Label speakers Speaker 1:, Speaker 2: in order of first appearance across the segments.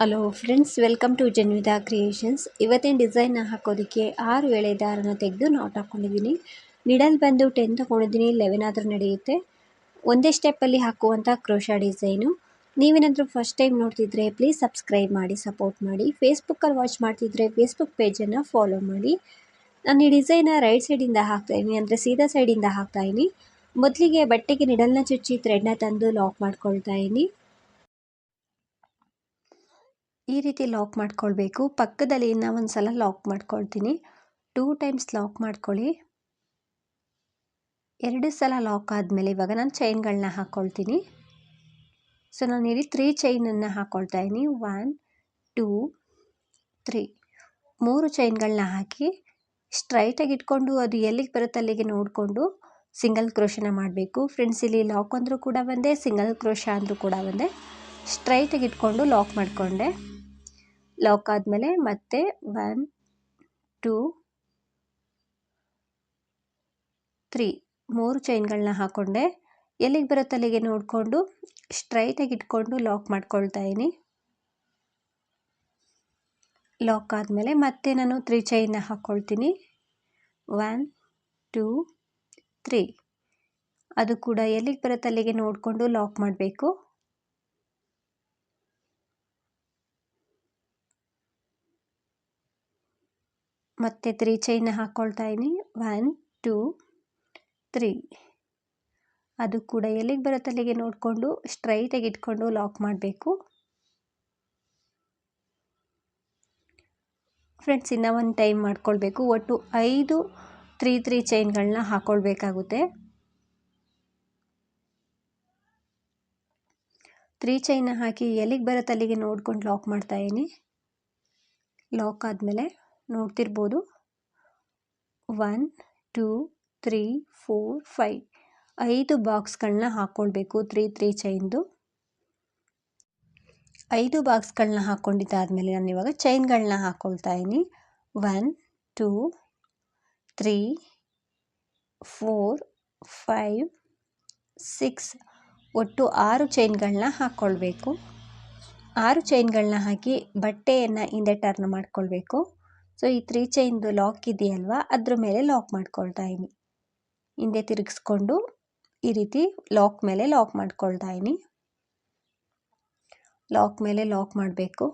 Speaker 1: Hello friends welcome to Janvitha creations ಇವತ್ತಿನ ಡಿಸೈನ್ನ ಹಾಕೋದಕ್ಕೆ ಆರು ಎಳೆ ದಾರನ ತೆಗೆದು ನಾಟ್ ಹಾಕ್ಕೊಂಡಿದ್ದೀನಿ ನಿಡಲ್ ಬಂದು ಟೆನ್ ತೊಗೊಂಡಿದ್ದೀನಿ ಲೆವೆನ್ ಆದರೂ ನಡೆಯುತ್ತೆ. ಒಂದೇ ಸ್ಟೆಪ್ಪಲ್ಲಿ ಹಾಕುವಂಥ ಕ್ರೋಶಾ ಡಿಸೈನು ನೀವೇನಾದರೂ ಫಸ್ಟ್ ಟೈಮ್ ನೋಡ್ತಿದ್ರೆ ಪ್ಲೀಸ್ ಸಬ್ಸ್ಕ್ರೈಬ್ ಮಾಡಿ ಸಪೋರ್ಟ್ ಮಾಡಿ. ಫೇಸ್ಬುಕ್ಕಲ್ಲಿ ವಾಚ್ ಮಾಡ್ತಿದ್ರೆ ಫೇಸ್ಬುಕ್ ಪೇಜನ್ನು ಫಾಲೋ ಮಾಡಿ. ನಾನು ಈ ಡಿಸೈನ ರೈಟ್ ಸೈಡಿಂದ ಹಾಕ್ತಾಯಿದ್ದೀನಿ ಅಂದರೆ ಸೀದಾ ಸೈಡಿಂದ ಹಾಕ್ತಾಯಿದ್ದೀನಿ ಮೊದಲಿಗೆ ಬಟ್ಟೆಗೆ ನಿಡಲ್ನ ಚುಚ್ಚಿ ಥ್ರೆಡ್ನ ತಂದು ಲಾಕ್ ಮಾಡ್ಕೊಳ್ತಾ ಇದ್ದೀನಿ ಈ ರೀತಿ ಲಾಕ್ ಮಾಡ್ಕೊಳ್ಬೇಕು. ಪಕ್ಕದಲ್ಲಿ ಇನ್ನೂ ಒಂದು ಸಲ ಲಾಕ್ ಮಾಡ್ಕೊಳ್ತೀನಿ. ಟೂ ಟೈಮ್ಸ್ ಲಾಕ್ ಮಾಡ್ಕೊಳ್ಳಿ. ಎರಡು ಸಲ ಲಾಕ್ ಆದಮೇಲೆ ಇವಾಗ ನಾನು ಚೈನ್ಗಳನ್ನ ಹಾಕ್ಕೊಳ್ತೀನಿ ಸೊ ನಾನು ಇಲ್ಲಿ ತ್ರೀ ಚೈನನ್ನು ಹಾಕ್ಕೊಳ್ತಾ ಇದ್ದೀನಿ. ಒನ್ ಟೂ ತ್ರೀ ಮೂರು ಚೈನ್ಗಳನ್ನ ಹಾಕಿ ಸ್ಟ್ರೈಟಾಗಿ ಇಟ್ಕೊಂಡು ಅದು ಎಲ್ಲಿಗೆ ಬರುತ್ತೆ ಅಲ್ಲಿಗೆ ನೋಡಿಕೊಂಡು ಸಿಂಗಲ್ ಕ್ರೋಶನ ಮಾಡಬೇಕು. ಫ್ರೆಂಡ್ಸ್ ಇಲ್ಲಿ ಲಾಕ್ ಅಂದರೂ ಕೂಡ ಒಂದೇ ಸಿಂಗಲ್ ಕ್ರೋಶ ಅಂದರೂ ಕೂಡ ಒಂದೇ. ಸ್ಟ್ರೈಟಾಗಿ ಇಟ್ಕೊಂಡು ಲಾಕ್ ಮಾಡಿಕೊಂಡೆ. ಲಾಕ್ ಆದಮೇಲೆ ಮತ್ತೆ ಒನ್ ಟೂ ತ್ರೀ ಮೂರು ಚೈನ್ಗಳನ್ನ ಹಾಕ್ಕೊಂಡೆ ಎಲ್ಲಿಗೆ ಬರುತ್ತೆ ಅಲ್ಲಿಗೆ ನೋಡಿಕೊಂಡು ಸ್ಟ್ರೈಟಾಗಿ ಇಟ್ಕೊಂಡು ಲಾಕ್ ಮಾಡ್ಕೊಳ್ತಾ ಇದ್ದೀನಿ. ಲಾಕ್ ಆದಮೇಲೆ ಮತ್ತೆ ನಾನು ತ್ರೀ ಚೈನ್ನ ಹಾಕ್ಕೊಳ್ತೀನಿ ಒನ್ ಟೂ ತ್ರೀ ಅದು ಕೂಡ ಎಲ್ಲಿಗೆ ಬರುತ್ತೆ ಅಲ್ಲಿಗೆ ನೋಡಿಕೊಂಡು ಲಾಕ್ ಮಾಡಬೇಕು. ಮತ್ತೆ ತ್ರೀ ಚೈನ್ ಹಾಕ್ಕೊಳ್ತಾ ಇದ್ದೀನಿ. ಒನ್ ಟೂ ತ್ರೀ ಅದು ಕೂಡ ಎಲ್ಲಿಗೆ ಬರುತ್ತೆ ಅಲ್ಲಿಗೆ ನೋಡಿಕೊಂಡು ಸ್ಟ್ರೈಟಾಗಿ ಇಟ್ಕೊಂಡು ಲಾಕ್ ಮಾಡಬೇಕು. ಫ್ರೆಂಡ್ಸ್ ಇನ್ನೂ ಒಂದು ಟೈಮ್ ಮಾಡ್ಕೊಳ್ಬೇಕು. ಒಟ್ಟು ಐದು ತ್ರೀ ತ್ರೀ ಚೈನ್ಗಳನ್ನ ಹಾಕ್ಕೊಳ್ಬೇಕಾಗುತ್ತೆ ತ್ರೀ ಚೈನ್ ಹಾಕಿ ಎಲ್ಲಿಗೆ ಬರುತ್ತೆ ಅಲ್ಲಿಗೆ ನೋಡ್ಕೊಂಡು ಲಾಕ್ ಮಾಡ್ತಾಯಿದ್ದೀನಿ ಲಾಕ್ ಆದಮೇಲೆ ನೋಡ್ತಿರ್ಬೋದು. One, two, three, four five ಐದು ಬಾಕ್ಸ್ಗಳನ್ನ ಹಾಕ್ಕೊಳ್ಬೇಕು ತ್ರೀ ತ್ರೀ ಚೈನ್ದು. ಐದು ಬಾಕ್ಸ್ಗಳನ್ನ ಹಾಕ್ಕೊಂಡಿದ್ದಾದಮೇಲೆ ನಾನು ಇವಾಗ ಚೈನ್ಗಳನ್ನ ಹಾಕ್ಕೊಳ್ತಾ ಇದ್ದೀನಿ. One, two, three, four, five, six. ಒಟ್ಟು ಆರು ಚೈನ್ಗಳನ್ನ ಹಾಕ್ಕೊಳ್ಬೇಕು. ಆರು ಚೈನ್ಗಳನ್ನ ಹಾಕಿ ಬಟ್ಟೆಯನ್ನು ಹಿಂದೆ ಟರ್ನ್ ಮಾಡ್ಕೊಳ್ಬೇಕು. ಸೊ ಈ ತ್ರೀ ಚೈನ್ದು ಲಾಕ್ ಇದೆಯಲ್ವಾ? ಅದ್ರ ಮೇಲೆ ಲಾಕ್ ಮಾಡ್ಕೊಳ್ತಾ ಇದ್ದೀನಿ ಹಿಂದೆ ತಿರುಗಿಸ್ಕೊಂಡು ಈ ರೀತಿ ಲಾಕ್ ಮೇಲೆ ಲಾಕ್ ಮಾಡ್ಕೊಳ್ತಾ ಇದ್ದೀನಿ ಲಾಕ್ ಮೇಲೆ ಲಾಕ್ ಮಾಡಬೇಕು.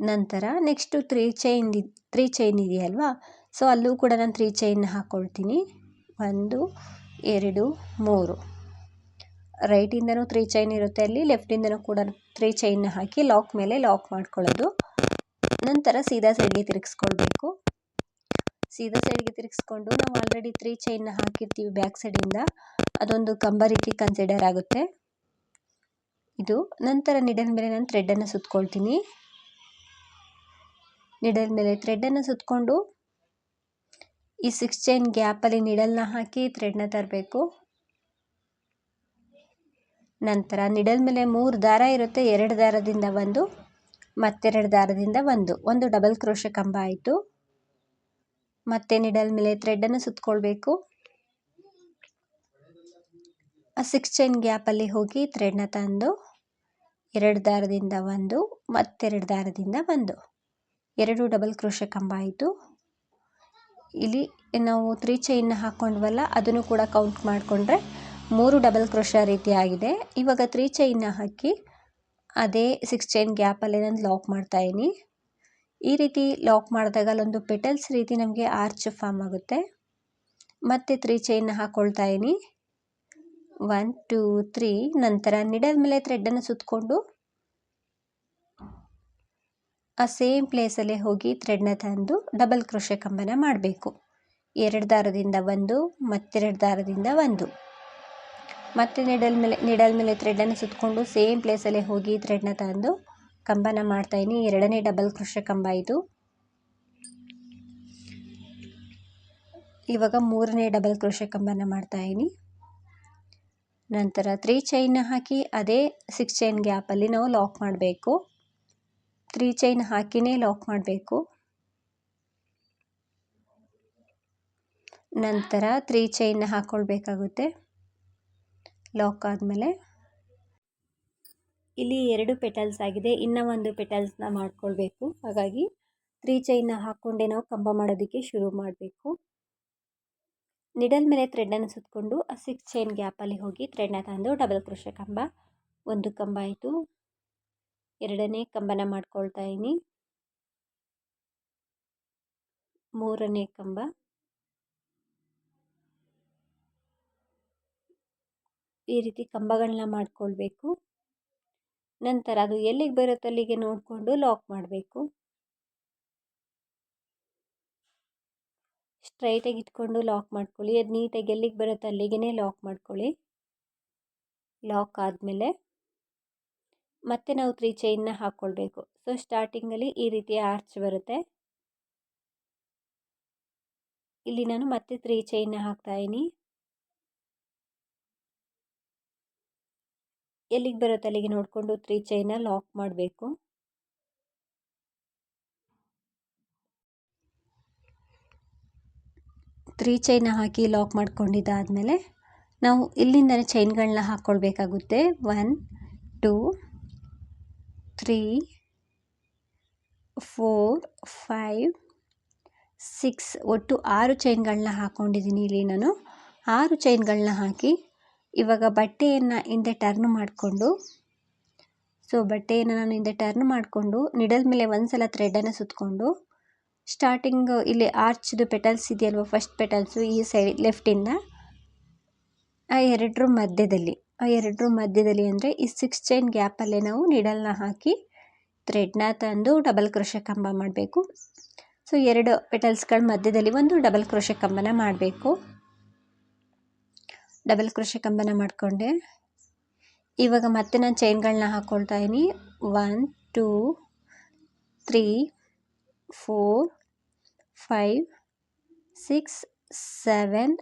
Speaker 1: ನಂತರ next three chain three chain ಇದೆಯಲ್ವಾ? ಸೊ ಅಲ್ಲೂ ಕೂಡ ನಾನು ತ್ರೀ ಚೈನ್ ಹಾಕ್ಕೊಳ್ತೀನಿ ಒಂದು, ಎರಡು, ಮೂರು. ರೈಟಿಂದನೂ ತ್ರೀ ಚೈನ್ ಇರುತ್ತೆ ಅಲ್ಲಿ ಲೆಫ್ಟಿಂದನೂ ಕೂಡ ತ್ರೀ ಚೈನ್ ಹಾಕಿ ಲಾಕ್ ಮೇಲೆ ಲಾಕ್ ಮಾಡ್ಕೊಳ್ಳೋದು. ನಂತರ ಸೀದಾ ಸೈಡ್ಗೆ ತಿರುಗಿಸ್ಕೊಳ್ಬೇಕು. ಸೀದಾ ಸೈಡ್ಗೆ ತಿರುಗಿಸ್ಕೊಂಡು ನಾವು ಆಲ್ರೆಡಿ ತ್ರೀ ಚೈನ್ನ ಹಾಕಿರ್ತೀವಿ ಬ್ಯಾಕ್ ಸೈಡಿಂದ ಅದೊಂದು ಕಂಬ ರೀತಿ ಕನ್ಸಿಡರ್ ಆಗುತ್ತೆ. ಇದು. ನಂತರ ನಿಡಲ್ ಮೇಲೆ ನಾನು ಥ್ರೆಡ್ಡನ್ನು ಸುತ್ಕೊಳ್ತೀನಿ. ನಿಡಲ್ ಮೇಲೆ ಥ್ರೆಡ್ಡನ್ನು ಸುತ್ತಕೊಂಡು ಈ ಸಿಕ್ಸ್ ಚೈನ್ ಗ್ಯಾಪಲ್ಲಿ ನಿಡಲ್ನ ಹಾಕಿ ಥ್ರೆಡ್ನ ತರಬೇಕು. ನಂತರ ನಿಡಲ್ ಮೇಲೆ ಮೂರು ದಾರ ಇರುತ್ತೆ. ಎರಡು ದಾರದಿಂದ ಒಂದು. ಮತ್ತೆರಡು ದಾರದಿಂದ ಒಂದು ಒಂದು ಡಬಲ್ ಕ್ರೋಶ ಕಂಬ ಆಯಿತು. ಮತ್ತೆ ನಿಡಲ್ ಮೇಲೆ ಥ್ರೆಡ್ಡನ್ನು ಸುತ್ತಕೊಳ್ಬೇಕು ಆ ಸಿಕ್ಸ್ ಚೈನ್ ಗ್ಯಾಪಲ್ಲಿ ಹೋಗಿ ಥ್ರೆಡ್ನ ತಂದು, ಎರಡು ದಾರದಿಂದ ಒಂದು, ಮತ್ತೆರಡು ದಾರದಿಂದ ಒಂದು. ಎರಡು ಡಬಲ್ ಕ್ರೋಶ ಕಂಬ ಆಯಿತು. ಇಲ್ಲಿ ನಾವು ತ್ರೀ ಚೈನ್ನ ಹಾಕ್ಕೊಂಡ್ವಲ್ಲ ಅದನ್ನು ಕೂಡ ಕೌಂಟ್ ಮಾಡಿಕೊಂಡ್ರೆ ಮೂರು ಡಬಲ್ ಕ್ರೋಶ ರೀತಿ ಆಗಿದೆ. ಇವಾಗ ತ್ರೀ ಚೈನ್ನ ಹಾಕಿ ಅದೇ ಸಿಕ್ಸ್ ಚೈನ್ ಗ್ಯಾಪಲ್ಲೇ ನಾನು ಲಾಕ್ ಮಾಡ್ತಾಯಿದ್ದೀನಿ ಈ ರೀತಿ ಲಾಕ್ ಮಾಡಿದಾಗ ಅಲ್ಲೊಂದು ಪೆಟಲ್ಸ್ ರೀತಿ ನಮಗೆ ಆರ್ಚ್ ಫಾರ್ಮ್ ಆಗುತ್ತೆ. ಮತ್ತೆ ತ್ರೀ ಚೈನ್ನ ಹಾಕ್ಕೊಳ್ತಾ ಇದ್ದೀನಿ. ಒನ್ ಟೂ ತ್ರೀ ನಂತರ ನಿಡಲ್ ಮೇಲೆ ಥ್ರೆಡ್ಡನ್ನು ಸುತ್ತಕೊಂಡು ಆ ಸೇಮ್ ಪ್ಲೇಸಲ್ಲೇ ಹೋಗಿ ಥ್ರೆಡ್ನ ತಂದು ಡಬಲ್ ಕ್ರೋಶೆ ಕಂಬನ ಮಾಡಬೇಕು. ಎರಡು ದಾರದಿಂದ ಒಂದು, ಮತ್ತೆರಡು ದಾರದಿಂದ ಒಂದು. ಮತ್ತೆ ನಿಡಲ್ ಮೇಲೆ ನಿಡಲ್ ಮೇಲೆ ಥ್ರೆಡನ್ನು ಸುತ್ತಕೊಂಡು ಸೇಮ್ ಪ್ಲೇಸಲ್ಲೇ ಹೋಗಿ ಥ್ರೆಡ್ನ ತಂದು ಕಂಬನ ಮಾಡ್ತಾಯಿದ್ದೀನಿ ಎರಡನೇ ಡಬಲ್ ಕ್ರೋಶ ಕಂಬ ಇದು. ಇವಾಗ ಮೂರನೇ ಡಬಲ್ ಕ್ರೋಶ ಕಂಬನ ಮಾಡ್ತಾಯಿದ್ದೀನಿ ನಂತರ ತ್ರೀ ಚೈನ್ ಹಾಕಿ ಅದೇ ಸಿಕ್ಸ್ ಚೈನ್ ಗ್ಯಾಪಲ್ಲಿ ನಾವು ಲಾಕ್ ಮಾಡಬೇಕು. ತ್ರೀ ಚೈನ್ ಹಾಕಿನೇ ಲಾಕ್ ಮಾಡಬೇಕು. ನಂತರ ತ್ರೀ ಚೈನ್ ಹಾಕ್ಕೊಳ್ಬೇಕಾಗುತ್ತೆ ಲಾಕ್ ಆದಮೇಲೆ. ಇಲ್ಲಿ ಎರಡು ಪೆಟಲ್ಸ್ ಆಗಿದೆ. ಇನ್ನೂ ಒಂದು ಪೆಟಲ್ಸ್ನ ಮಾಡ್ಕೊಳ್ಬೇಕು. ಹಾಗಾಗಿ ತ್ರೀ ಚೈನ್ನ ಹಾಕ್ಕೊಂಡೇ ನಾವು ಕಂಬ ಮಾಡೋದಕ್ಕೆ ಶುರು ಮಾಡಬೇಕು. ನಿಡಲ್ ಮೇಲೆ ಥ್ರೆಡನ್ನು ಸುತ್ತಕೊಂಡು ಆ ಸಿಕ್ಸ್ ಚೈನ್ ಗ್ಯಾಪಲ್ಲಿ ಹೋಗಿ ಥ್ರೆಡ್ನ ತಂದು ಡಬಲ್ ಕ್ರೋಶ ಕಂಬ. ಒಂದು ಕಂಬ ಆಯಿತು. ಎರಡನೇ ಕಂಬನ ಮಾಡ್ಕೊಳ್ತಾ ಇದ್ದೀನಿ. ಮೂರನೇ ಕಂಬ. ಈ ರೀತಿ ಕಂಬಗಳನ್ನ ಮಾಡಿಕೊಳ್ಬೇಕು. ನಂತರ ಅದು ಎಲ್ಲಿಗೆ ಬರುತ್ತೆ ಅಲ್ಲಿಗೆ ನೋಡಿಕೊಂಡು ಲಾಕ್ ಮಾಡಬೇಕು. ಸ್ಟ್ರೈಟಾಗಿ ಇಟ್ಕೊಂಡು ಲಾಕ್ ಮಾಡ್ಕೊಳ್ಳಿ. ಅದು ನೀಟಾಗಿ ಎಲ್ಲಿಗೆ ಬರುತ್ತೆ ಅಲ್ಲಿಗೆ ಲಾಕ್ ಮಾಡ್ಕೊಳ್ಳಿ. ಲಾಕ್ ಆದಮೇಲೆ ಮತ್ತೆ ನಾವು ತ್ರೀ ಚೈನ್ನ ಹಾಕ್ಕೊಳ್ಬೇಕು ಸೊ ಸ್ಟಾರ್ಟಿಂಗಲ್ಲಿ ಈ ರೀತಿ ಆರ್ಚ್ ಬರುತ್ತೆ. ಇಲ್ಲಿ ನಾನು ಮತ್ತೆ ತ್ರೀ ಚೈನ್ನ ಹಾಕ್ತಾಯಿನಿ ಎಲ್ಲಿಗೆ ಬರುತ್ತೆ ಅಲ್ಲಿಗೆ ನೋಡಿಕೊಂಡು ತ್ರೀ ಚೈನ ಲಾಕ್ ಮಾಡಬೇಕು. ತ್ರೀ ಚೈನ ಹಾಕಿ ಲಾಕ್ ಮಾಡ್ಕೊಂಡಿದ್ದಾದಮೇಲೆ ನಾವು ಇಲ್ಲಿಂದಲೇ ಚೈನ್ಗಳನ್ನ ಹಾಕ್ಕೊಳ್ಬೇಕಾಗುತ್ತೆ. One, two, three, four, five, six, ಒಟ್ಟು ಆರು ಚೈನ್ಗಳನ್ನ ಹಾಕ್ಕೊಂಡಿದ್ದೀನಿ ಇಲ್ಲಿ ನಾನು. ಆರು ಚೈನ್ಗಳನ್ನ ಹಾಕಿ ಇವಾಗ ಬಟ್ಟೆಯನ್ನು ಹಿಂದೆ ಟರ್ನ್ ಮಾಡಿಕೊಂಡು ಸೊ ಬಟ್ಟೆಯನ್ನು ನಾನು ಹಿಂದೆ ಟರ್ನ್ ಮಾಡಿಕೊಂಡು ನಿಡಲ್ ಮೇಲೆ ಒಂದು ಸಲ ಥ್ರೆಡನ್ನು ಸುತ್ತಕೊಂಡು ಸ್ಟಾರ್ಟಿಂಗ್ ಇಲ್ಲಿ ಆರ್ಚ್ದು ಪೆಟಲ್ಸ್ ಇದೆಯಲ್ವ ಫಸ್ಟ್ ಪೆಟಲ್ಸು ಈ ಸೈಡ್ ಲೆಫ್ಟಿಂದ ಆ ಎರಡರ ಮಧ್ಯದಲ್ಲಿ, ಆ ಎರಡರ ಮಧ್ಯದಲ್ಲಿ ಅಂದರೆ ಈ ಸಿಕ್ಸ್ ಚೈನ್ ಗ್ಯಾಪಲ್ಲೇ ನಾವು ನಿಡಲ್ನ ಹಾಕಿ ಥ್ರೆಡ್ನ ತಂದು ಡಬಲ್ ಕ್ರೋಶ ಕಂಬ ಮಾಡಬೇಕು. ಸೊ ಎರಡು ಪೆಟಲ್ಸ್ಗಳ ಮಧ್ಯದಲ್ಲಿ ಒಂದು ಡಬಲ್ ಕ್ರೋಶ ಕಂಬನ ಮಾಡಬೇಕು. ಡಬಲ್ ಕ್ರೋಶೆ ಕಂಬನ ಮಾಡಿಕೊಂಡೆ. ಇವಾಗ ಮತ್ತೆ ನಾನು ಚೈನ್ಗಳನ್ನ ಹಾಕ್ಕೊಳ್ತಾ ಇದ್ದೀನಿ. One two three four five six seven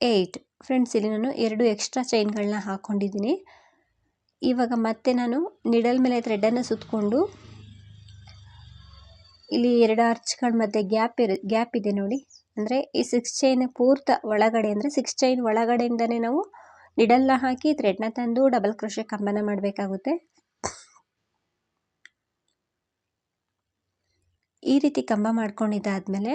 Speaker 1: eight friends ಇಲ್ಲಿ ನಾನು ಎರಡು ಎಕ್ಸ್ಟ್ರಾ ಚೈನ್ಗಳನ್ನ ಹಾಕ್ಕೊಂಡಿದ್ದೀನಿ ಇವಾಗ ಮತ್ತೆ ನಾನು ನಿಡಲ್ ಮೇಲೆ ಥ್ರೆಡನ್ನು ಸುತ್ತಕೊಂಡು ಇಲ್ಲಿ ಎರಡು ಅರ್ಚ್ಗಳ ಮಧ್ಯೆ ಗ್ಯಾಪ್ ಇರ ಗ್ಯಾಪ್ ಇದೆ ನೋಡಿ. ಅಂದರೆ ಈ ಸಿಕ್ಸ್ ಚೈನ್ ಪೂರ್ತ ಒಳಗಡೆ ಅಂದರೆ ಸಿಕ್ಸ್ ಚೈನ್ ಒಳಗಡೆಯಿಂದನೇ ನಾವು ನಿಡಲ್ನ ಹಾಕಿ ಥ್ರೆಡ್ನ ತಂದು ಡಬಲ್ ಕ್ರೋಶೆ ಕಂಬನ ಮಾಡಬೇಕಾಗುತ್ತೆ. ಈ ರೀತಿ ಕಂಬ ಮಾಡ್ಕೊಂಡಿದ್ದಾದಮೇಲೆ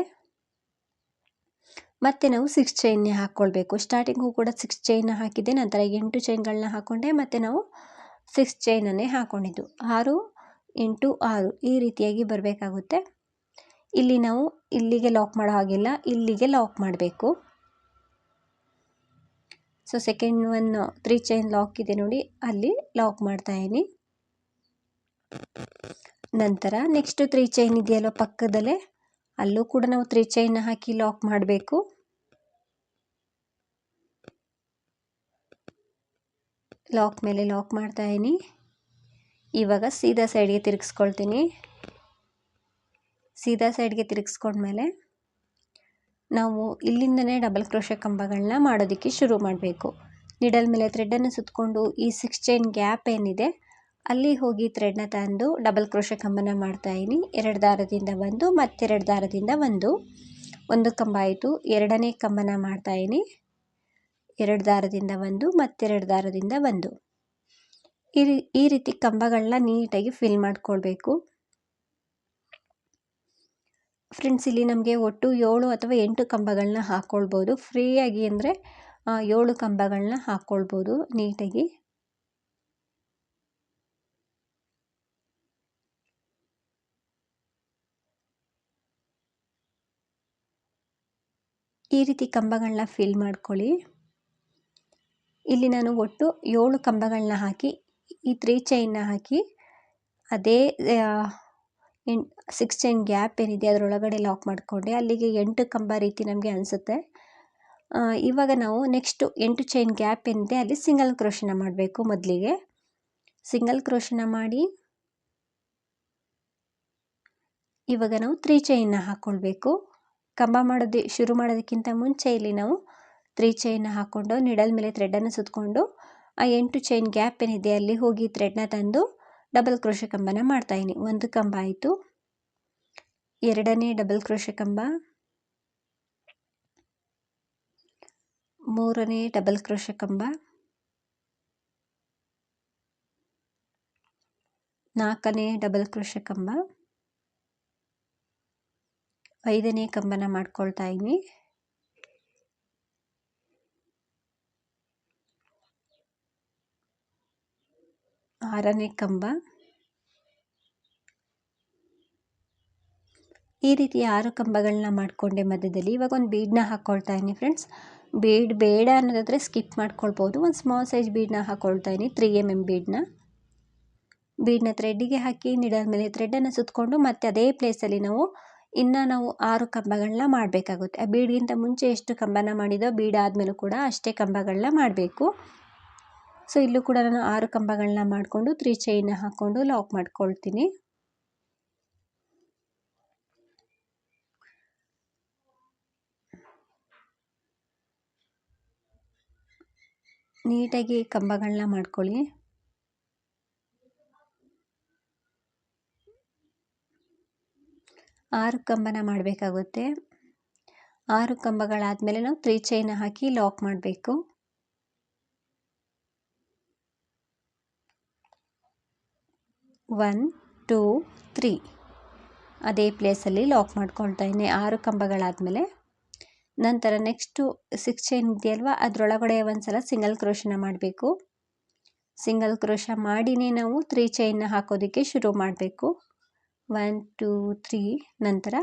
Speaker 1: ಮತ್ತೆ ನಾವು ಸಿಕ್ಸ್ ಚೈನ್ನೇ ಹಾಕ್ಕೊಳ್ಬೇಕು. ಸ್ಟಾರ್ಟಿಂಗು ಕೂಡ ಸಿಕ್ಸ್ ಚೈನ್ನ ಹಾಕಿದ್ದೆ, ನಂತರ ಎಂಟು ಚೈನ್ಗಳನ್ನ ಹಾಕ್ಕೊಂಡೆ ಮತ್ತು ನಾವು ಸಿಕ್ಸ್ ಚೈನನ್ನೇ ಹಾಕ್ಕೊಂಡಿದ್ದು ಆರು ಎಂಟು ಆರು ಈ ರೀತಿಯಾಗಿ ಬರಬೇಕಾಗುತ್ತೆ. ಇಲ್ಲಿ ನಾವು ಇಲ್ಲಿಗೆ ಲಾಕ್ ಮಾಡೋ ಹಾಗಿಲ್ಲ, ಇಲ್ಲಿಗೆ ಲಾಕ್ ಮಾಡಬೇಕು. So second one three chain lock ಇದೆ ನೋಡಿ, ಅಲ್ಲಿ ಲಾಕ್ ಮಾಡ್ತಾ ಇದ್ದೀನಿ. ನಂತರ ನೆಕ್ಸ್ಟ್ ತ್ರೀ ಚೈನ್ ಇದೆಯಲ್ಲ ಪಕ್ಕದಲ್ಲೇ, ಅಲ್ಲೂ ಕೂಡ ನಾವು ತ್ರೀ ಚೈನ್ ಹಾಕಿ ಲಾಕ್ ಮಾಡಬೇಕು. ಲಾಕ್ ಮೇಲೆ ಲಾಕ್ ಮಾಡ್ತಾ ಇದ್ದೀನಿ. ಇವಾಗ ಸೀದಾ ಸೈಡ್ಗೆ ತಿರುಗಿಸ್ಕೊಳ್ತೀನಿ. ಸೀದಾ ಸೈಡ್ಗೆ ತಿರುಗಿಸ್ಕೊಂಡ್ಮೇಲೆ ನಾವು ಇಲ್ಲಿಂದನೇ ಡಬಲ್ ಕ್ರೋಶೆ ಕಂಬಗಳನ್ನ ಮಾಡೋದಕ್ಕೆ ಶುರು ಮಾಡಬೇಕು. ನಿಡಲ್ ಮೇಲೆ ಥ್ರೆಡನ್ನು ಸುತ್ತಕೊಂಡು ಈ ಸಿಕ್ಸ್ ಚೈನ್ ಗ್ಯಾಪ್ ಏನಿದೆ, ಅಲ್ಲಿ ಹೋಗಿ ಥ್ರೆಡ್ನ ತಂದು ಡಬಲ್ ಕ್ರೋಶೆ ಕಂಬನ ಮಾಡ್ತಾಯಿದ್ದೀನಿ ಎರಡು ದಾರದಿಂದ ಒಂದು, ಮತ್ತೆರಡು ದಾರದಿಂದ ಒಂದು. ಒಂದು ಕಂಬ ಆಯಿತು, ಎರಡನೇ ಕಂಬನ ಮಾಡ್ತಾಯಿದ್ದೀನಿ ಎರಡು ದಾರದಿಂದ ಒಂದು, ಮತ್ತೆರಡು ದಾರದಿಂದ ಒಂದು. ಈ ಈ ರೀತಿ ಕಂಬಗಳನ್ನ ನೀಟಾಗಿ ಫಿಲ್ ಮಾಡ್ಕೊಳ್ಬೇಕು. ಫ್ರೆಂಡ್ಸ್ ಇಲ್ಲಿ ನಮಗೆ ಒಟ್ಟು ಏಳು ಅಥವಾ ಎಂಟು ಕಂಬಗಳನ್ನ ಹಾಕ್ಕೊಳ್ಬೋದು ಫ್ರೀಯಾಗಿ ಅಂದರೆ ಏಳು ಕಂಬಗಳನ್ನ ಹಾಕ್ಕೊಳ್ಬೋದು ನೀಟಾಗಿ. ಈ ರೀತಿ ಕಂಬಗಳನ್ನ ಫಿಲ್ ಮಾಡ್ಕೊಳ್ಳಿ. ಇಲ್ಲಿ ನಾನು ಒಟ್ಟು ಏಳು ಕಂಬಗಳನ್ನ ಹಾಕಿ, ಈ ತ್ರೀ ಚೈನ್ನ ಹಾಕಿ, ಅದೇ ಎನ್ ಸಿಕ್ಸ್ ಚೈನ್ ಗ್ಯಾಪ್ ಏನಿದೆ ಅದರೊಳಗಡೆ ಲಾಕ್ ಮಾಡಿಕೊಂಡೆ. ಅಲ್ಲಿಗೆ ಎಂಟು ಕಂಬ ರೀತಿ ನಮಗೆ ಅನಿಸುತ್ತೆ. ಇವಾಗ ನಾವು ನೆಕ್ಸ್ಟು ಎಂಟು ಚೈನ್ ಗ್ಯಾಪ್ ಏನಿದೆ ಅಲ್ಲಿ ಸಿಂಗಲ್ ಕ್ರೋಶನ ಮಾಡಬೇಕು ಮೊದಲಿಗೆ. ಸಿಂಗಲ್ ಕ್ರೋಶನ ಮಾಡಿ ಇವಾಗ ನಾವು ತ್ರೀ ಚೈನ್ನ ಹಾಕ್ಕೊಳ್ಬೇಕು ಕಂಬ ಮಾಡೋದು ಶುರು ಮಾಡೋದಕ್ಕಿಂತ ಮುಂಚೆ ಇಲ್ಲಿ ನಾವು ತ್ರೀ ಚೈನ್ನ ಹಾಕ್ಕೊಂಡು ನಿಡಲ್ ಮೇಲೆ ಥ್ರೆಡನ್ನು ಸುತ್ತಕೊಂಡು ಆ ಎಂಟು ಚೈನ್ ಗ್ಯಾಪ್ ಏನಿದೆ ಅಲ್ಲಿ ಹೋಗಿ ಥ್ರೆಡ್ನ ತಂದು ಡಬಲ್ ಕ್ರೋಶ ಕಂಬನ ಮಾಡ್ತಾಯಿನಿ ಒಂದು ಕಂಬ ಆಯಿತು. ಎರಡನೇ ಡಬಲ್ ಕ್ರೋಶ ಕಂಬ. ಮೂರನೇ ಡಬಲ್ ಕ್ರೋಶ ಕಂಬ. ನಾಲ್ಕನೇ ಡಬಲ್ ಕ್ರೋಶ ಕಂಬ. ಐದನೇ ಕಂಬನ ಮಾಡ್ಕೊಳ್ತಾ ಇದ್ದೀನಿ ಆರನೇ ಕಂಬ. ಈ ರೀತಿ ಆರು ಕಂಬಗಳನ್ನ ಮಾಡಿಕೊಂಡೆ ಮಧ್ಯದಲ್ಲಿ. ಇವಾಗ ಒಂದು ಬೀಡನ್ನ ಹಾಕ್ಕೊಳ್ತಾ ಇದ್ದೀನಿ ಫ್ರೆಂಡ್ಸ್ ಬೀಡ್ ಬೇಡ ಅನ್ನೋದಾದರೆ ಸ್ಕಿಪ್ ಮಾಡ್ಕೊಳ್ಬೋದು. ಒಂದು ಸ್ಮಾಲ್ ಸೈಜ್ ಬೀಡನ್ನ ಹಾಕ್ಕೊಳ್ತಾ ಇದ್ದೀನಿ ತ್ರೀ ಎಂ ಎಂ ಬೀಡನ್ನ ಬೀಡನ್ನ ಥ್ರೆಡ್ಡಿಗೆ ಹಾಕಿ, ನಿಡಾದ ಮೇಲೆ ಥ್ರೆಡನ್ನು ಸುತ್ತಕೊಂಡು ಮತ್ತೆ ಅದೇ ಪ್ಲೇಸಲ್ಲಿ ನಾವು ಇನ್ನು ನಾವು ಆರು ಕಂಬಗಳನ್ನ ಮಾಡಬೇಕಾಗುತ್ತೆ. ಆ ಬೀಡ್ಗಿಂತ ಮುಂಚೆ ಎಷ್ಟು ಕಂಬನ ಮಾಡಿದೋ ಬೀಡ್ ಆದಮೇಲೂ ಕೂಡ ಅಷ್ಟೇ ಕಂಬಗಳನ್ನ ಮಾಡಬೇಕು. ಸೊ ಇಲ್ಲೂ ಕೂಡ ನಾನು ಆರು ಕಂಬಗಳನ್ನ ಮಾಡಿಕೊಂಡು ತ್ರೀ ಚೈನ್ ಹಾಕ್ಕೊಂಡು ಲಾಕ್ ಮಾಡ್ಕೊಳ್ತೀನಿ. ನೀಟಾಗಿ ಕಂಬಗಳನ್ನ ಮಾಡ್ಕೊಳ್ಳಿ. ಆರು ಕಂಬನ ಮಾಡಬೇಕಾಗುತ್ತೆ. ಆರು ಕಂಬಗಳಾದಮೇಲೆ ನಾವು ತ್ರೀ ಚೈನ್ ಹಾಕಿ ಲಾಕ್ ಮಾಡಬೇಕು. One, two, three. ಅದೇ ಪ್ಲೇಸಲ್ಲಿ ಲಾಕ್ ಮಾಡ್ಕೊಳ್ತಾ ಇದ್ದೀನಿ ಆರು ಕಂಬಗಳಾದಮೇಲೆ. ನಂತರ ನೆಕ್ಸ್ಟು ಸಿಕ್ಸ್ ಚೈನ್ ಇದೆಯಲ್ವ? ಅದರೊಳಗಡೆ ಒಂದು ಸಲ ಸಿಂಗಲ್ ಕ್ರೋಶನ ಮಾಡಬೇಕು. ಸಿಂಗಲ್ ಕ್ರೋಶ ಮಾಡಿನೇ ನಾವು ತ್ರೀ ಚೈನ್ನ ಹಾಕೋದಕ್ಕೆ ಶುರು ಮಾಡಬೇಕು. ಒನ್, ಟೂ, ತ್ರೀ, ನಂತರ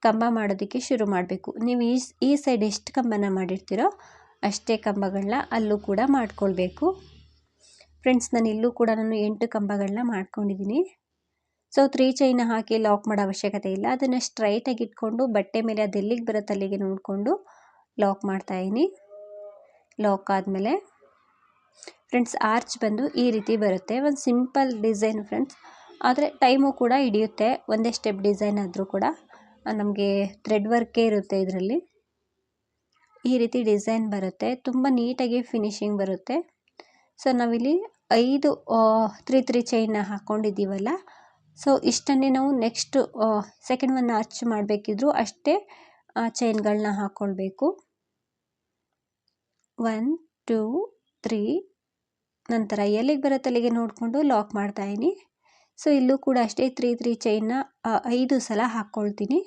Speaker 1: ಕಂಬ ಮಾಡೋದಕ್ಕೆ ಶುರು ಮಾಡಬೇಕು. ನೀವು ಈ ಈ ಸೈಡ್ ಎಷ್ಟು ಕಂಬನ ಮಾಡಿರ್ತೀರೋ ಅಷ್ಟೇ ಕಂಬಗಳನ್ನ ಅಲ್ಲೂ ಕೂಡ ಮಾಡ್ಕೊಳ್ಬೇಕು. ಫ್ರೆಂಡ್ಸ್ ನಾನು ಇಲ್ಲೂ ಕೂಡ ನಾನು ಎಂಟು ಕಂಬಗಳನ್ನ ಮಾಡ್ಕೊಂಡಿದ್ದೀನಿ. ಸೊ ತ್ರೀ ಚೈನ ಹಾಕಿ ಲಾಕ್ ಮಾಡೋ ಅವಶ್ಯಕತೆ ಇಲ್ಲ. ಅದನ್ನು ಸ್ಟ್ರೈಟಾಗಿ ಇಟ್ಕೊಂಡು ಬಟ್ಟೆ ಮೇಲೆ ಅದು ಎಲ್ಲಿಗೆ ಬರುತ್ತೆ ಅಲ್ಲಿಗೆ ನೋಡಿಕೊಂಡು ಲಾಕ್ ಮಾಡ್ತಾಯಿದ್ದೀನಿ ಲಾಕ್ ಆದಮೇಲೆ ಫ್ರೆಂಡ್ಸ್ ಆರ್ಚ್ ಬಂದು ಈ ರೀತಿ ಬರುತ್ತೆ. ಒಂದು ಸಿಂಪಲ್ ಡಿಸೈನ್ ಫ್ರೆಂಡ್ಸ್ ಆದರೆ ಟೈಮು ಕೂಡ ಹಿಡಿಯುತ್ತೆ. ಒಂದೇ ಸ್ಟೆಪ್ ಡಿಸೈನ್ ಆದರೂ ಕೂಡ. ನಮಗೆ ಥ್ರೆಡ್ ವರ್ಕೇ ಇರುತ್ತೆ ಇದರಲ್ಲಿ. ಈ ರೀತಿ ಡಿಸೈನ್ ಬರುತ್ತೆ. ತುಂಬ ನೀಟಾಗಿ ಫಿನಿಶಿಂಗ್ ಬರುತ್ತೆ. ಸೊ ನಾವಿಲ್ಲಿ ಐದು ತ್ರೀ ತ್ರೀ ಚೈನ್ನ ಹಾಕ್ಕೊಂಡಿದ್ದೀವಲ್ಲ ಸೊ ಇಷ್ಟನ್ನೇ ನಾವು ನೆಕ್ಸ್ಟು ಸೆಕೆಂಡ್ ಒನ್ ಆರ್ಚ್ ಮಾಡಬೇಕಿದ್ರು ಅಷ್ಟೇ ಚೈನ್ಗಳನ್ನ ಹಾಕ್ಕೊಳ್ಬೇಕು ಒನ್ ಟೂ ತ್ರೀ ನಂತರ ಎಲ್ಲಿಗೆ ಬರುತ್ತೆ ಅಲ್ಲಿಗೆ ನೋಡಿಕೊಂಡು ಲಾಕ್ ಮಾಡ್ತಾಯಿದ್ದೀನಿ ಸೊ ಇಲ್ಲೂ ಕೂಡ ಅಷ್ಟೇ ತ್ರೀ ತ್ರೀ ಚೈನ್ನ ಐದು ಸಲ ಹಾಕ್ಕೊಳ್ತೀನಿ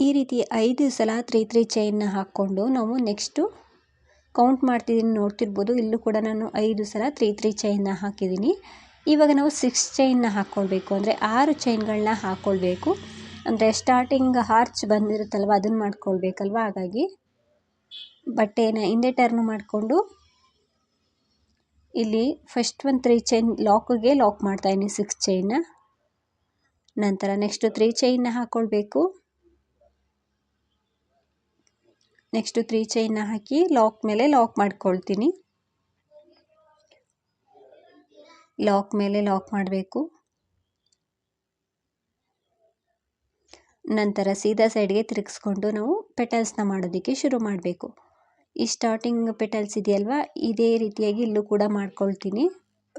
Speaker 1: ಈ ರೀತಿ ಐದು ಸಲ ತ್ರೀ ತ್ರೀ ಚೈನ್ನ ಹಾಕ್ಕೊಂಡು ನಾವು ನೆಕ್ಸ್ಟು ಕೌಂಟ್ ಮಾಡ್ತಿದ್ದೀನಿ ನೋಡ್ತಿರ್ಬೋದು. ಇಲ್ಲೂ ಕೂಡ ನಾನು ಐದು ಸಲ ತ್ರೀ ತ್ರೀ ಚೈನ್ನ ಹಾಕಿದ್ದೀನಿ ಇವಾಗ ನಾವು ಸಿಕ್ಸ್ ಚೈನ್ನ ಹಾಕ್ಕೊಳ್ಬೇಕು ಅಂದರೆ ಆರು ಚೈನ್ಗಳನ್ನ ಹಾಕ್ಕೊಳ್ಬೇಕು ಅಂದರೆ ಸ್ಟಾರ್ಟಿಂಗ್ ಹಾರ್ಚ್ ಬಂದಿರುತ್ತಲ್ವ, ಅದನ್ನು ಮಾಡ್ಕೊಳ್ಬೇಕಲ್ವ? ಹಾಗಾಗಿ ಬಟ್ಟೆನ ಹಿಂದೆ ಟರ್ನ್ ಮಾಡಿಕೊಂಡು ಇಲ್ಲಿ ಫಸ್ಟ್ ಒಂದು ತ್ರೀ ಚೈನ್ ಲಾಕ್ಗೆ ಲಾಕ್ ಮಾಡ್ತಾಯಿದ್ದೀನಿ ಸಿಕ್ಸ್ ಚೈನ್ನ ನಂತರ ನೆಕ್ಸ್ಟು ತ್ರೀ ಚೈನ್ನ ಹಾಕ್ಕೊಳ್ಬೇಕು ನೆಕ್ಸ್ಟು ತ್ರೀ ಚೈನ್ನ ಹಾಕಿ ಲಾಕ್ ಮೇಲೆ ಲಾಕ್ ಮಾಡ್ಕೊಳ್ತೀನಿ. ಲಾಕ್ ಮೇಲೆ ಲಾಕ್ ಮಾಡಬೇಕು. ನಂತರ ಸೀದಾ ಸೈಡ್ಗೆ ತಿರುಗಿಸ್ಕೊಂಡು ನಾವು ಪೆಟಲ್ಸ್ನ ಮಾಡೋದಕ್ಕೆ ಶುರು ಮಾಡಬೇಕು. ಈ ಸ್ಟಾರ್ಟಿಂಗ್ ಪೆಟಲ್ಸ್ ಇದೆಯಲ್ವಾ? ಇದೇ ರೀತಿಯಾಗಿ ಇಲ್ಲೂ ಕೂಡ ಮಾಡ್ಕೊಳ್ತೀನಿ.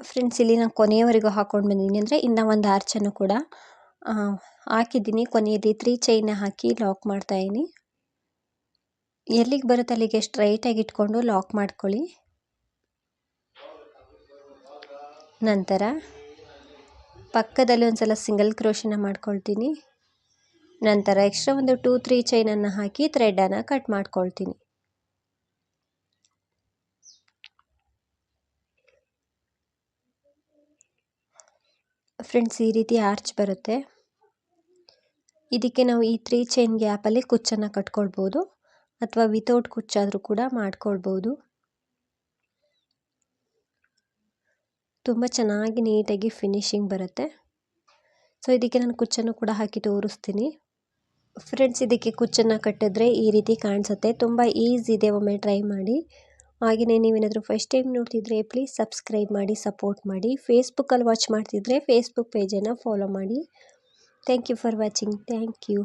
Speaker 1: ಫ್ರೆಂಡ್ಸ್ ಇಲ್ಲಿ ನಾನು ಕೊನೆಯವರೆಗೂ ಹಾಕ್ಕೊಂಡು ಬಂದಿದ್ದೀನಿ ಅಂದರೆ ಇನ್ನೂ ಒಂದು ಆರ್ಚನ್ನು ಕೂಡ ಹಾಕಿದ್ದೀನಿ. ಕೊನೆಯಲ್ಲಿ ತ್ರೀ ಚೈನ್ನ ಹಾಕಿ ಲಾಕ್ ಮಾಡ್ತಾಯಿದ್ದೀನಿ ಎಲ್ಲಿಗೆ ಬರುತ್ತೆ ಅಲ್ಲಿಗೆ ಸ್ಟ್ರೈಟಾಗಿ ಇಟ್ಕೊಂಡು ಲಾಕ್ ಮಾಡ್ಕೊಳ್ಳಿ. ನಂತರ ಪಕ್ಕದಲ್ಲಿ ಒಂದು ಸಲ ಸಿಂಗಲ್ ಕ್ರೋಶನ ಮಾಡ್ಕೊಳ್ತೀನಿ. ನಂತರ ಎಕ್ಸ್ಟ್ರಾ ಒಂದು ಟೂ ತ್ರೀ ಚೈನನ್ನು ಹಾಕಿ ಥ್ರೆಡನ್ನು ಕಟ್ ಮಾಡ್ಕೊಳ್ತೀನಿ. ಫ್ರೆಂಡ್ಸ್ ಈ ರೀತಿ ಆರ್ಚ್ ಬರುತ್ತೆ. ಇದಕ್ಕೆ ನಾವು ಈ ತ್ರೀ ಚೈನ್ ಗ್ಯಾಪಲ್ಲಿ ಕುಚ್ಚನ್ನು ಕಟ್ಕೊಳ್ಬೋದು. ಅಥವಾ ವಿತೌಟ್ ಕುಚ್ಚಾದರೂ ಕೂಡ ಮಾಡ್ಕೊಳ್ಬೋದು. ತುಂಬ ಚೆನ್ನಾಗಿ ನೀಟಾಗಿ ಫಿನಿಶಿಂಗ್ ಬರುತ್ತೆ. ಸೊ ಇದಕ್ಕೆ ನಾನು ಕುಚ್ಚನ್ನು ಕೂಡ ಹಾಕಿ ತೋರಿಸ್ತೀನಿ. ಫ್ರೆಂಡ್ಸ್ ಇದಕ್ಕೆ ಕುಚ್ಚನ್ನು ಕಟ್ಟಿದ್ರೆ ಈ ರೀತಿ ಕಾಣಿಸುತ್ತೆ. ತುಂಬ ಈಸಿ ಇದೆ, ಒಮ್ಮೆ ಟ್ರೈ ಮಾಡಿ. ಹಾಗೆಯೇ ನೀವೇನಾದರೂ ಫಸ್ಟ್ ಟೈಮ್ ನೋಡ್ತಿದ್ರೆ ಪ್ಲೀಸ್ ಸಬ್ಸ್ಕ್ರೈಬ್ ಮಾಡಿ ಸಪೋರ್ಟ್ ಮಾಡಿ. ಫೇಸ್ಬುಕ್ಕಲ್ಲಿ ವಾಚ್ ಮಾಡ್ತಿದ್ರೆ ಫೇಸ್ಬುಕ್ ಪೇಜನ್ನು ಫಾಲೋ ಮಾಡಿ. Thank you for watching thank you